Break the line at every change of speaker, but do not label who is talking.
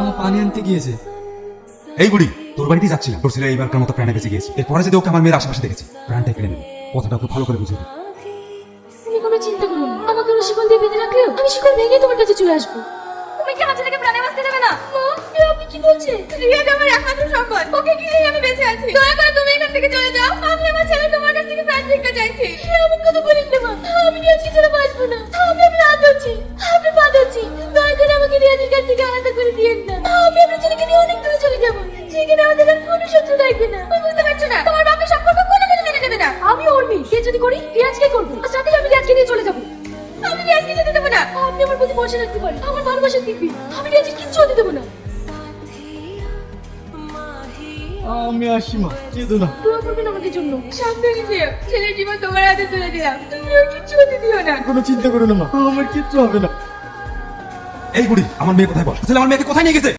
আমার পানি আনতে গিয়েছে।
এই বুড়ি, তোর বাড়িতে যাচ্ছিলাম। তোর ছেলে এইবারকার মতো প্রাণে বেঁচে গিয়েছে। এরপরে যদি ওকে আমার মেয়ের আশেপাশে দেখেছি প্রাণটা কেড়ে নেবে। কথাটা ওকে ভালো করে
তুমি কোনো চিন্তা করো না। আমাকে দিয়ে বেঁধে তোমার কাছে চলে আসব। দেবে আমি ছেলেকে নিয়ে অনেক দূরে চলে যাব। যেখানে আমাদের আর কোনো শত্রু থাকবে না। তুমি বুঝতে পারছ না? তোমার বাপের সম্পর্ক কোনো দিন মেনে নেবে না। আমি ওর মেয়ে। কে যদি করি রিয়াজকে করব। আর সাথে আমি রিয়াজকে নিয়ে চলে যাব। আমি রিয়াজকে যেতে দেবো না। আপনি আমার প্রতি ভরসা রাখতে পারেন। আমার ভালোবাসা দিবি আমি রিয়াজের কিচ্ছু হতে দেবো না।
আমি আসি মা। কেঁদো না
দোয়া করবেন আমাদের জন্য। সাবধানে যেও। ছেলের জীবন তোমার হাতে তুলে দিলাম। তুমি ওর কিচ্ছু হতে দিও না।
কোনো চিন্তা করো না মা। আমার কিচ্ছু হবে না।
এই বুড়ি আমার মেয়ে কোথায় বল ছেলে আমার মেয়েকে কোথায় নিয়ে গেছে?